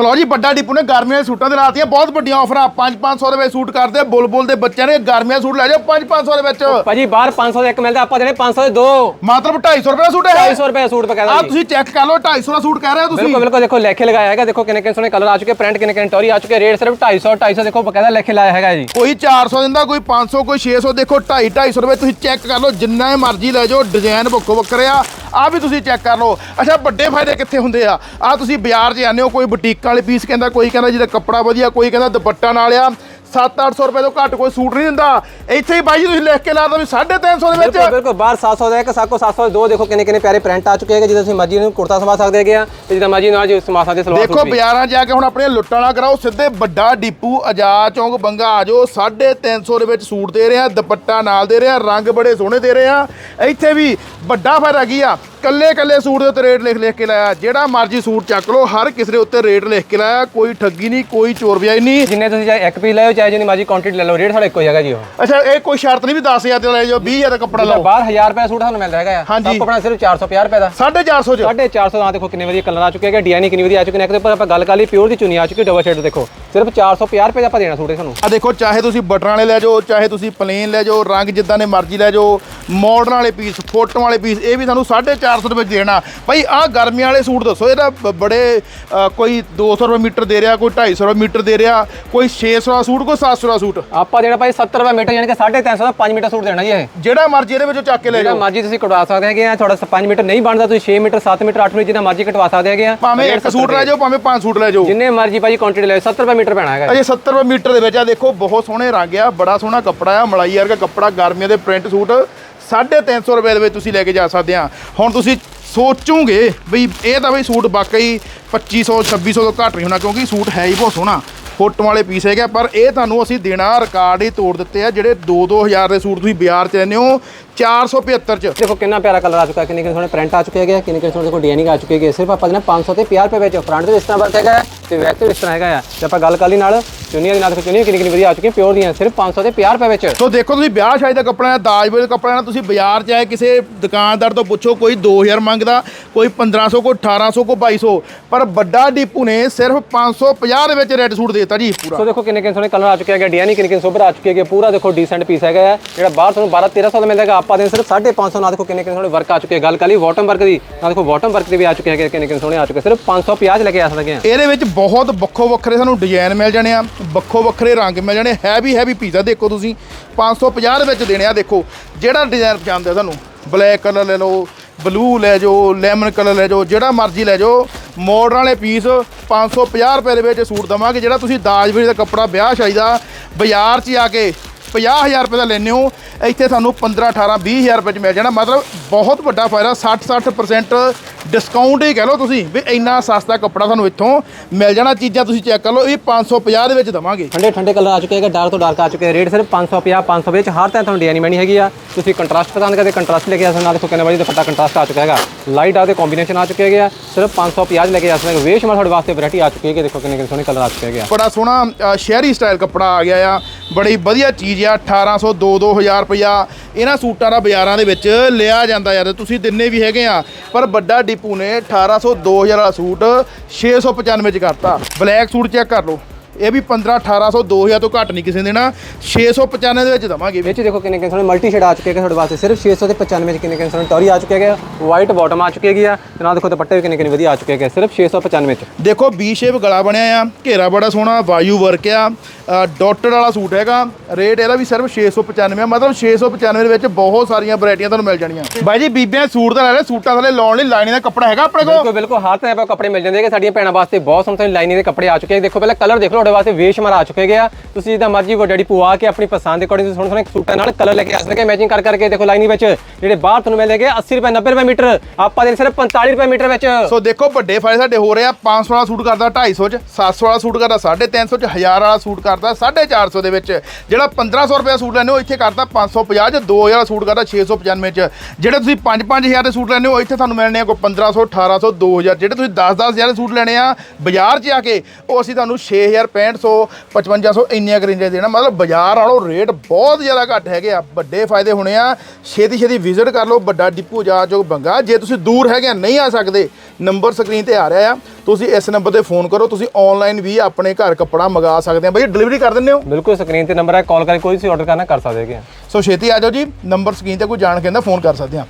Slow ਜੀ ਵੱਡਾ depot ਨੇ ਗਰਮੀਆਂ ਦੇ ਸੂਟਾਂ ਦੇ ਲਾਤੀਆਂ ਬਹੁਤ ਵੱਡੀਆਂ ਆਫਰਾਂ। 5-500 ਦੇ ਵਿੱਚ ਸੂਟ ਕਰਦੇ। ਬੁਲਬੁਲ ਦੇ ਬੱਚਿਆਂ ਨੇ ਗਰਮੀਆਂ ਦੇ ਸੂਟ ਲੈ ਜਾਓ 5-500 ਦੇ ਵਿੱਚ। ਭਾਜੀ ਬਾਹਰ 500 ਦੇ ਇੱਕ ਮਿਲਦਾ ਆਪਾਂ ਦੇਣੇ 500 ਦੇ ਦੋ। ਮਤਲਬ 250 ਰੁਪਏ ਦਾ ਸੂਟ ਹੈ 250 ਰੁਪਏ ਦਾ ਸੂਟ ਆ ਬਕਾਇਦਾ ਜੀ। ਤੁਸੀਂ ਚੈੱਕ ਕਰ ਲਓ 250 ਦਾ ਸੂਟ ਕਹਿ ਰਹੇ ਹੋ ਤੁਸੀਂ? ਬਿਲਕੁਲ ਬਿਲਕੁਲ ਦੇਖੋ ਲੇਖੇ ਲਗਾਇਆ ਹੈਗਾ। ਦੇਖੋ ਕਿੰਨੇ ਕਿੰਨੇ ਸੋਹਣੇ ਕਲਰ ਆ ਚੁੱਕੇ ਪ੍ਰਿੰਟ ਕਿੰਨੇ ਕਿੰਨੇ ਟੋਰੀ ਆ ਚੁੱਕੇ। ਰੇਟ ਸਿਰਫ 250 250 ਦੇਖੋ ਬਕਾਇਦਾ ਲੇਖੇ ਲਾਇਆ ਹੈਗਾ ਜੀ। ਕੋਈ 400 ਦਿੰਦਾ ਕੋਈ 500 ਕੋਈ 600 ਦੇਖੋ 2.5 250 ਰੁਪਏ ਤੁਸੀਂ ਚੈੱਕ ਕਰ ਲਓ। ਜਿੰਨਾ ਮਰਜ਼ੀ ਲੈ ਜਾਓ ਡਿਜ਼ਾਈਨ ਵੱਖਰੇ ਆ। ਆ ਵੀ ਤੁਸੀਂ ਚੈੱਕ ਕਰ ਲਓ। ਅੱਛਾ, ਵੱਡੇ ਫਾਇਦੇ ਕਿੱਥੇ ਹੁੰਦੇ ਆ? ਆ ਤੁਸੀਂ ਬਾਜ਼ਾਰ 'ਚ ਜਾਂਦੇ ਹੋ, ਕੋਈ ਬੁਟੀਕਾਂ ਵਾਲੇ ਪੀਸ ਕਹਿੰਦਾ, ਕੋਈ ਕਹਿੰਦਾ ਜਿਹਦਾ ਕੱਪੜਾ ਵਧੀਆ, ਕੋਈ ਕਹਿੰਦਾ ਦੁਪੱਟਾ ਨਾਲ ਆ। 7-800 ਰੁਪਏ ਤੋਂ ਘੱਟ ਕੋਈ ਸੂਟ ਨਹੀਂ ਦਿੰਦਾ। ਇੱਥੇ ਹੀ ਬਾਈ ਜੀ ਤੁਸੀਂ ਲਿਖ ਕੇ ਲਾ ਦੋ ਵੀ 350 ਦੇ ਵਿੱਚ। ਬਿਲਕੁਲ ਬਾਹਰ 700 ਦਾ ਇੱਕ ਸਾਕੋ 700 ਦੇ ਦੋ ਦੇਖੋ ਕਿੰਨੇ ਕਿੰਨੇ ਪਿਆਰੇ ਪ੍ਰਿੰਟ ਆ ਚੁੱਕੇ ਹੈਗੇ ਜਿਹਦਾ ਤੁਸੀਂ ਮਰਜ਼ੀ ਨੂੰ ਕੁੜਤਾ ਸਮਾ ਸਕਦੇ ਹੈਗੇ ਆ ਤੇ ਜਿਹਦਾ ਮਰਜ਼ੀ ਨਾਲ ਜੀ ਸਮਾ ਸਕਦੇ ਸਲਵਾਰ ਦੇਖੋ ਬਾਜ਼ਾਰਾਂ 'ਚ ਜਾ ਕੇ ਹੁਣ ਆਪਣੇ ਲੁੱਟਾਂ ਨਾ ਕਰਾਓ ਸਿੱਧੇ ਵੱਡਾ ਡੀਪੂ ਆਜ਼ਾਦ ਚੌਂਕ ਬੰਗਾ ਆ ਜਾਓ 350 ਦੇ ਵਿੱਚ ਸੂਟ ਦੇ ਰਹੇ ਆ ਦੁਪੱਟਾ ਨਾਲ ਦੇ ਰਹੇ ਆ ਰੰਗ ਬੜੇ ਸੋਹਣੇ ਦੇ ਰਹੇ। ਆ ਇੱਥੇ ਵੀ ਵੱਡਾ ਫਾਇਦਾ ਕੀ ਆ? ਕੱਲੇ ਕੱਲੇ ਸੂਟ ਦੇ ਉੱਤੇ ਰੇਟ ਲਿਖ ਲਿਖ ਕੇ ਲਾਇਆ। ਜਿਹੜਾ ਮਰਜ਼ੀ ਸੂਟ ਚੱਕ ਲਓ ਹਰ ਕਿਸੇ ਦੇ ਉੱਤੇ ਰੇਟ ਲਿਖ ਕੇ ਲਾਇਆ। ਕੋਈ ਠੱਗੀ ਨਹੀਂ ਕੋਈ ਚੋਰ ਵਿਆਈ ਨਹੀਂ। ਜਿੰਨੇ ਤੁਸੀਂ ਚਾਹੇ ਇੱਕ ਪੀਸ ਲਓ ਚਾਹੇ ਜਿੰਨੀ ਮਰਜ਼ੀ ਕੁਆਂਟੀਟੀ ਲੈ ਲਓ ਰੇਟ ਸਾਡਾ ਇੱਕੋ ਹੀ ਹੈਗਾ ਜੀ ਉਹ। ਅੱਛਾ ਇਹ ਕੋਈ ਸ਼ਰਤ ਨਹੀਂ ਵੀ 10000 ਦੇ ਲੈ ਜਾਓ 20000 ਦਾ ਕੱਪੜਾ ਲਓ। ਬਾਹਰ 1000 ਰੁਪਏ ਸੂਟ ਸਾਨੂੰ ਮਿਲਦਾ ਹੈਗਾ ਆ। ਹਾਂਜੀ। ਕੱਪੜਾ ਸਿਰਫ 450 ਰੁਪਏ ਦਾ। 450 ਚ। 450 ਦਾ ਦੇਖੋ ਕਿੰਨੇ ਵਧੀਆ ਕਲਰ ਆ ਚੁੱਕੇ ਹੈਗੇ ਡਿਜ਼ਾਈਨ ਕਿੰਨੀ ਵਧੀਆ ਆ ਚੁੱਕੇ ਨੇ। ਇੱਕ ਉੱਪਰ ਆਪਾਂ ਗੱਲ ਕਰ ਲਈ ਪਿਓਰ ਦੀ ਚੁੰਨੀ ਆ ਚੁੱਕੀ ਡਬਲ ਸ਼ੇਡ ਦੇਖੋ। ਸਿਰਫ 450 ਰੁਪਏ ਦਾ ਆਪਾਂ ਦੇਣਾ ਸੂਟ ਇਹ ਤੁਹਾਨੂੰ ਆ ਦੇਖੋ ਚਾਹੇ ਤੁਸੀਂ ਬਟਨ ਵਾਲੇ ਲੈ ਜਾਓ ਚਾਹੇ ਤੁਸੀਂ ਪਲੇਨ ਲੈ ਜਾਓ ਰੰਗ ਜਿੱਦਾਂ ਦੇ ਮਰਜ਼ੀ ਲੈ ਜਾਓ ਮਾਡਰਨ ਵਾਲੇ ਪੀਸ ਫੋਟੋ ਵਾਲੇ ਪੀਸ ਇਹ ਵੀ ਸਾਨੂੰ 450 ਰੁਪਏ 'ਚ ਦੇਣਾ ਭਾਈ ਆਹ ਗਰਮੀਆਂ ਵਾਲੇ ਸੂਟ ਦੱਸੋ ਇਹਦਾ ਬ- ਬੜੇ ਅ, ਕੋਈ 200 ਰੁਪਏ ਮੀਟਰ ਦੇ ਰਿਹਾ ਕੋਈ 250 ਰੁਪਏ ਮੀਟਰ ਦੇ ਰਿਹਾ ਕੋਈ 600 ਦਾ ਸੂਟ ਕੋਈ 700 ਦਾ ਸੂਟ ਆਪਾਂ ਦੇਣਾ ਭਾਈ 70 ਰੁਪਏ ਮੀਟਰ ਯਾਨੀ ਕਿ 350 ਦਾ 5 ਮੀਟਰ ਸੂਟ ਦੇਣਾ ਜੀ ਇਹ ਜਿਹੜਾ ਮਰਜ਼ੀ ਇਹਦੇ ਵਿੱਚੋਂ ਚੱਕ ਕੇ ਲੈ ਜਿਹੜਾ ਜਾਓ ਮਰਜ਼ੀ ਤੁਸੀਂ ਕਟਵਾ ਸਕਦੇ ਹੈਗੇ ਆ ਥੋੜਾ 5 ਮੀਟਰ ਨਹੀਂ ਬਣਦਾ ਤੁਸੀਂ 6 ਮੀਟਰ 7 ਮੀਟਰ 8 ਮੀਟਰ ਜਿੰਨਾ ਮਰਜ਼ੀ ਕਟਵਾ ਸਕਦੇ ਹੈਗੇ ਆ ਭਾਵੇਂ ਇੱਕ ਸੂਟ ਲੈ ਜਾਓ ਭਾਵੇਂ ਪੰਜ ਸੂਟ ਲੈ ਜਾਓ ਜਿੰਨੇ ਮਰਜ਼ੀ ਭਾਜੀ ਕੁਆਂਟੀਟੀ ਲੈ 70 ਰੁਪਏ ਮੀਟਰ ਪੈਣਾ ਹੈਗਾ ਅਜੇ 70 ਰੁਪਏ ਮੀਟਰ ਦੇ ਵਿੱਚ ਆ ਦੇਖੋ ਬਹੁਤ ਸੋਹਣੇ ਰੰਗ ਆ ਬੜਾ ਸੋਹਣਾ ਕੱਪੜਾ ਆ ਮਲਾਈ ਵਰਗਾ ਕੱਪੜਾ ਗਰਮੀਆਂ ਦੇ ਪ੍ਰਿੰਟ ਸੂਟ 350 ਰੁਪਏ ਦੇ ਵਿੱਚ ਤੁਸੀਂ ਲੈ ਕੇ ਜਾ ਸਕਦੇ ਆ। ਹੁਣ ਤੁਸੀਂ ਸੋਚੋਗੇ ਵੀ ਇਹ ਤਾਂ ਬਈ ਸੂਟ ਵਾਕਈ 2500 2600 ਤੋਂ ਘੱਟ ਨਹੀਂ ਹੋਣਾ ਕਿਉਂਕਿ ਸੂਟ ਹੈ ਹੀ ਬਹੁਤ ਸੋਹਣਾ। ਫੋਟੋ ਵਾਲੇ ਪੀਸ ਹੈਗੇ ਆ, ਪਰ ਇਹ ਤੁਹਾਨੂੰ ਅਸੀਂ ਦੇਣਾ ਰਿਕਾਰਡ ਹੀ ਤੋੜ ਦਿੱਤੇ ਆ ਜਿਹੜੇ 2-2000 ਦੇ ਸੂਟ ਤੁਸੀਂ ਬਾਜ਼ਾਰ 'ਚ ਲੈਂਦੇ ਹੋ 475 ਚ। ਦੇਖੋ ਕਿੰਨਾ ਪਿਆਰਾ ਕਲਰ ਆ ਚੁੱਕਾ ਕਿੰਨੇ ਕਿੰਨੇ ਸੋਹਣੇ ਪ੍ਰਿੰਟ ਆ ਚੁੱਕੇ ਹੈਗੇ ਆ, ਕਿੰਨੇ ਕਿੰਨੇ ਸੋਹਣੇ ਦੇਖੋ ਡਿਜ਼ਾਈਨਿੰਗ ਆ ਚੁੱਕੇ ਹੈਗੇ ਸਿਰਫ ਆਪਾਂ ਦੇਣਾ 500 ਤੇ 50 ਰੁਪਏ ਵਿੱਚ ਫਰੰਟ ਤੇ ਇਸ ਤਰ੍ਹਾਂ ਵਰਕ ਹੈਗਾ ਹੈ, ਤੇ ਬੈਕ ਤੇ ਇਸ ਤਰ੍ਹਾਂ ਹੈਗਾ ਆ। ਜੇ ਆਪਾਂ ਗੱਲ ਕਰ ਲਈ ਨਾਲ ਚੁੰਨੀਆਂ ਦੀ ਨਾਲ ਦੇਖੋ ਚੁੰਨੀਆਂ ਕਿੰਨੀ ਕਿੰਨੀ ਵਧੀਆ ਆ ਚੁੱਕੀਆਂ ਪਿਓਰ ਦੀਆਂ ਸਿਰਫ 500 ਤੇ 50 ਰੁਪਏ ਵਿੱਚ। ਸੋ ਦੇਖੋ ਤੁਸੀਂ ਵਿਆਹ ਸ਼ਾਦੀ ਦਾ ਕੱਪੜਾ ਹੈ ਦਾਜ ਵੇਲੇ ਦਾ ਕੱਪੜਾ ਹੈ ਤੁਸੀਂ ਬਾਜ਼ਾਰ 'ਚ ਆਏ ਕਿਸੇ ਦੁਕਾਨਦਾਰ ਤੋਂ ਪੁੱਛੋ ਕੋਈ 2000 ਮੰਗਦਾ ਕੋਈ 1500 ਕੋਈ 1800 ਕੋਈ 2200 ਪਰ ਵੱਡਾ ਡੀਪੂ ਨੇ ਸਿਰਫ 550 ਦੇ ਵਿੱਚ ਰੈੱਡ ਸੂਟ ਦੇਤਾ ਜੀ ਪੂਰਾ। ਸੋ ਦੇਖੋ ਕਿੰਨੇ ਕਿੰਨੇ ਸੋਹਣੇ ਕਲਰ ਆ ਚੁੱਕੇ ਹੈਗੇ ਡਿਜ਼ਾਈਨ ਕਿੰਨੇ ਕਿੰਨੇ ਸੋਬਰ ਆ ਚੁੱਕੇ ਹੈਗੇ ਪੂਰਾ ਦੇਖੋ ਡੀਸੈਂਟ ਪੀਸ ਹੈਗਾ ਜਿਹੜਾ ਬਾਹਰ ਤੁਹਾਨੂੰ 12 1300 ਦਾ ਮਿਲਦਾ ਹੈਗਾ ਆਪਾਂ ਦੇ ਸਿਰਫ 550 ਨਾਲ ਦੇਖੋ ਕਿੰਨੇ ਕਿੰਨੇ ਸੋਹਣੇ ਵਰਕ ਆ ਚੁੱਕੇ ਗੱਲ ਕਰ ਲਈ ਬਾਟਮ ਵਰਕ ਦੀ ਨਾਲ ਦੇਖੋ ਬਾਟਮ ਵਰਕ ਦੇ ਵੀ ਆ ਚੁੱਕੇ ਹੈਗੇ ਕਿੰਨੇ ਕਿੰਨੇ ਸੋਹਣੇ ਆ ਚੁੱਕੇ ਸਿਰਫ 550 ਲੈ ਕੇ ਆ ਸਕਦੇ ਆ ਇਹਦੇ ਵਿੱਚ ਬਹੁਤ ਵੱਖੋ ਵੱਖਰੇ ਸਾਨੂੰ ਡਿਜ਼ਾਈਨ ਮਿਲ ਜਾਣੇ ਆ। ਵੱਖੋ ਵੱਖਰੇ ਰੰਗ ਮਿਲ ਜਾਣੇ ਹੈਵੀ ਹੈਵੀ ਪੀਜ਼ਾ ਦੇਖੋ ਤੁਸੀਂ। 550 ਦੇ ਵਿੱਚ ਦੇਣੇ ਆ, ਦੇਖੋ। ਜਿਹੜਾ ਡਿਜ਼ਾਈਨ ਪਸੰਦ ਹੈ ਤੁਹਾਨੂੰ ਬਲੈਕ ਕਲਰ ਲੈ ਲਓ ਬਲੂ ਲੈ ਜਾਓ ਲੈਮਨ ਕਲਰ ਲੈ ਜਾਓ, ਜਿਹੜਾ ਮਰਜ਼ੀ ਲੈ ਜਾਓ ਮੋਡਰਨ ਵਾਲੇ ਪੀਸ 550 ਰੁਪਏ ਦੇ ਵਿੱਚ ਸੂਟ ਦਵਾਂਗੇ। ਜਿਹੜਾ ਤੁਸੀਂ ਦਾਜ ਦਾ ਕੱਪੜਾ ਵਿਆਹ ਸ਼ਾਦੀ ਦਾ, ਬਾਜ਼ਾਰ 'ਚ ਆ ਕੇ 50000 ਰੁਪਏ ਦਾ ਲੈਨੇ ਹੋ ਇੱਥੇ ਤੁਹਾਨੂੰ 15 18 20000 ਰੁਪਏ 'ਚ ਮਿਲ ਜਾਣਾ। ਮਤਲਬ ਬਹੁਤ ਵੱਡਾ ਫਾਇਦਾ 60 60% ਡਿਸਕਾਊਂਟ ਹੀ ਕਹਿ ਲਓ ਤੁਸੀਂ ਵੀ ਇੰਨਾ ਸਸਤਾ ਕੱਪੜਾ ਤੁਹਾਨੂੰ ਇੱਥੋਂ ਮਿਲ ਜਾਣਾ। ਚੀਜ਼ਾਂ ਤੁਸੀਂ ਚੈੱਕ ਕਰ ਲਓ ਇਹ 550 ਦੇ ਵਿੱਚ ਦਵਾਂਗੇ। ਠੰਡੇ ਠੰਡੇ ਕਲਰ ਆ ਚੁੱਕੇ ਹੈਗੇ ਡਾਰਕ ਤੋਂ ਡਾਰਕ ਆ ਚੁੱਕੇ ਹੈ। ਰੇਟ ਸਿਰਫ 550 500 ਵਿੱਚ ਹਰ ਤਰ੍ਹਾਂ ਤੁਹਾਨੂੰ ਡਿਜ਼ਾਈਨ ਬਣੀ ਹੈਗੀ ਆ। ਤੁਸੀਂ ਕੰਟਰਾਸਟ ਪਸੰਦ ਕਰਦੇ ਕੰਟਰਾਸਟ ਲੈ ਕੇ ਆ ਸਕਦੇ ਨਾਲ ਦੇਖੋ ਕਿੰਨੇ ਵਾਰੀ ਦੁਪੱਟਾ ਕੰਟਰਾਸਟ ਆ ਚੁੱਕਾ ਹੈਗਾ। ਲਾਈਟ ਆ ਤੇ ਕੰਬੀਨੇਸ਼ਨ ਆ ਚੁੱਕੇ ਹੈਗੇ ਆ। ਸਿਰਫ 550 ਲੈ ਕੇ ਆ ਸਕਦੇ ਵੇਸ਼ ਮਾਰ ਤੁਹਾਡੇ ਵਾਸਤੇ ਵੈਰਾਈਟੀ ਆ ਚੁੱਕੀ ਹੈਗੀ। ਦੇਖੋ ਕਿੰਨੇ ਕਿੰਨੇ ਸੋਹਣੇ ਕਲਰ ਆ ਚੁੱਕੇ ਹੈਗੇ ਆ। ਬੜਾ ਸੋਹਣਾ ਸ਼ਹਿਰੀ ਸਟਾਈਲ ਕੱਪੜਾ ਆ ਗਿਆ ਆ। ਬੜੀ ਵਧੀਆ ਚੀਜ਼ ਆ 1800 2 2000 ਰੁਪਇਆ ਇਹਨਾਂ ਸੂਟਾਂ ਦਾ ਬਾਜ਼ਾਰਾਂ ਦੇ ਵਿੱਚ ਲਿਆ ਜਾਂਦਾ ਯਾਰ, ਤੁਸੀਂ ਦਿੰਨੇ ਵੀ ਹੈਗੇ ਆ। ਪਰ ਵੱਡਾ ਡੀਪੂ ਨੇ 1800 2000 ਵਾਲਾ ਸੂਟ 695 ਚ ਕਰਤਾ। ਬਲੈਕ ਸੂਟ ਚੈੱਕ ਕਰ ਲਓ। ਇਹ ਵੀ 15 1800 2000 ਤੋਂ ਘੱਟ ਨਹੀਂ ਕਿਸੇ ਨੇ ਦੇਣਾ 695 ਦੇ ਵਿੱਚ ਦਵਾਂਗੇ ਵਿੱਚ ਦੇਖੋ ਕਿੰਨੇ ਕਿੰਨੇ ਮਲਟੀ ਸ਼ੇਡ ਆ ਚੁੱਕੇ ਹੈਗੇ ਤੁਹਾਡੇ ਵਾਸਤੇ। ਸਿਰਫ 600 ਤੇ 95 ਚ ਕਿੰਨੇ ਕਿੰਨੇ ਸੋਹਣੇ ਟੌਰੀ ਆ ਚੁੱਕੇ ਹੈਗੇ ਵਾਈਟ ਬਾਟਮ ਆ ਚੁੱਕੀ ਹੈਗੀ ਆ। ਤੇ ਨਾਲ ਦੇਖੋ ਦੁਪੱਟੇ ਵੀ ਕਿੰਨੇ ਕਿੰਨੇ ਵਧੀਆ ਆ ਚੁੱਕੇ ਹੈਗੇ ਸਿਰਫ 695 ਚ। ਦੇਖੋ ਵੀ ਸ਼ੇਪ ਗਲਾ ਬਣਿਆ ਆ ਘੇਰਾ ਬੜਾ ਸੋਹਣਾ ਵਾਯੂ ਵਰਕ ਆ। ਡਾਟਡ ਵਾਲਾ ਸੂਟ ਹੈਗਾ। ਰੇਟ ਇਹਦਾ ਵੀ ਸਿਰਫ 695 ਆ। ਮਤਲਬ 695 ਦੇ ਵਿੱਚ ਬਹੁਤ ਸਾਰੀਆਂ ਵੈਰਾਈਟੀਆਂ ਤੁਹਾਨੂੰ ਮਿਲ ਜਾਣੀਆਂ। ਬਾਈ ਜੀ ਬੀਬੀਆਂ ਸੂਟ ਤਾਂ ਲੈ ਲੈ ਸੂਟਾਂ ਥੱਲੇ ਲਾਉਣ ਲਈ ਲਾਈਨਿੰਗ ਦਾ ਕੱਪੜਾ ਹੈਗਾ ਆਪਣੇ ਕੋਲ? ਬਿਲਕੁਲ ਬਿਲਕੁਲ। ਹਰ ਤਰ੍ਹਾਂ ਦੇ ਕੱਪੜੇ ਮਿਲ ਜਾਂਦੇ ਹੈਗੇ। ਸਾਡੀਆਂ ਭੈਣਾਂ ਵਾਸਤੇ ਬਹੁਤ ਸੋਹਣੇ ਲਾਈਨਿੰਗ ਦੇ ਕੱਪੜੇ ਆ ਚੁੱਕੇ ਦੇਖੋ ਪਹਿਲਾਂ ਕਲਰ ਦੇਖ ਲਓ ਤੁਹਾਡੇ ਵਾਸਤੇ ਵੇਸ਼ਮਰ ਆ ਚੁੱਕੇ ਹੈਗੇ ਤੁਸੀਂ ਜਿੱਦਾਂ ਮਰਜ਼ੀ ਵੱਡਾ ਡੀ ਪਵਾ ਕੇ ਆਪਣੀ ਪਸੰਦ ਦੇ ਅਕੋਰਡਿੰਗ ਸੋਹਣੇ ਸੋਹਣੇ ਸੂਟਾਂ ਨਾਲ ਕਲਰ ਲੈ ਕੇ ਆ ਸਕਦੇ ਮੈਚਿੰਗ ਕਰ ਕਰਕੇ ਦੇਖੋ ਲਾਈਨਿੰਗ ਵਿੱਚ, ਜਿਹੜੇ ਬਾਹਰ ਤੁਹਾਨੂੰ ਮਿਲਦੇ ਹੈਗੇ 80 ਰੁਪਏ 90 ਰੁਪਏ ਮੀਟਰ, ਆਪਾਂ ਦੇ ਸਿਰਫ 45 ਰੁਪਏ ਮੀਟਰ ਵਿੱਚ। ਸੋ ਦੇਖੋ ਵੱਡੇ ਫਾਇਦੇ ਸਾਡੇ ਹੋ ਰਹੇ ਆ 500 ਵਾਲਾ ਸੂਟ ਕਰਦਾ 250 ਚ 700 ਵਾਲਾ ਸੂਟ ਕਰਦਾ 350 ਚ 1000 ਵਾਲਾ ਸੂਟ ਕਰਦਾ 450 ਦੇ ਵਿੱਚ। ਜਿਹੜਾ 1500 ਰੁਪਏ ਸੂਟ ਲੈਂਦੇ ਹੋ, ਇੱਥੇ ਕਰਦਾ 550 ਚ 2000 ਵਾਲਾ ਸੂਟ ਕਰਦਾ 695 ਚ। ਜਿਹੜੇ ਤੁਸੀਂ 5-5000 ਦੇ ਸੂਟ ਲੈਂਦੇ ਹੋ, ਇੱਥੇ ਤੁਹਾਨੂੰ ਮਿਲਣੇ ਆ ਕੋਈ 1500 1800 2000 ਜਿਹੜੇ ਤੁਸੀਂ 10-10000 ਦੇ ਸੂਟ ਲੈਣੇ ਆ, ਬਾਜ਼ਾਰ 'ਚ ਆ ਕੇ, ਉਹ ਅਸੀਂ ਤੁਹਾਨੂੰ 6000 6500 5500 ਇੰਨੀਆਂ ਕੁ ਰੇਂਜਾਂ ਦੇਣਾ। ਮਤਲਬ ਬਾਜ਼ਾਰ ਨਾਲੋਂ ਰੇਟ ਬਹੁਤ ਜ਼ਿਆਦਾ ਘੱਟ ਹੈਗੇ ਆ। ਵੱਡੇ ਫਾਇਦੇ ਹੋਣੇ ਆ। ਛੇਤੀ ਛੇਤੀ ਵਿਜ਼ਿਟ ਕਰ ਲਓ ਵੱਡਾ ਡਿਪੂ ਜਾ ਜੋ ਬੰਗਾ। ਜੇ ਤੁਸੀਂ ਦੂਰ ਹੈਗੇ ਨਹੀਂ ਆ ਸਕਦੇ ਨੰਬਰ ਸਕਰੀਨ ਤੇ ਆ ਰਿਹਾ ਆ। ਤੁਸੀਂ ਇਸ ਨੰਬਰ ਤੇ ਫੋਨ ਕਰੋ ਤੁਸੀਂ ਆਨਲਾਈਨ ਵੀ ਆਪਣੇ ਘਰ ਕੱਪੜਾ ਮੰਗਾ ਸਕਦੇ ਆ। ਬਈ ਡਿਲੀਵਰੀ ਕਰ ਦਿੰਦੇ ਹੋ? ਬਿਲਕੁਲ ਸਕਰੀਨ ਤੇ ਨੰਬਰ ਹੈ ਕਾਲ ਕਰਕੇ ਕੋਈ ਵੀ ਆਰਡਰ ਕਰਨਾ ਕਰ ਸਕਦੇ ਹੈਗੇ ਸੋ ਛੇਤੀ ਆ ਜਾਓ ਜੀ। ਨੰਬਰ ਸਕਰੀਨ ਤੇ ਕੋਈ ਜਾਣ ਕਹਿੰਦਾ ਫੋਨ ਕਰ ਸਕਦੇ ਆ।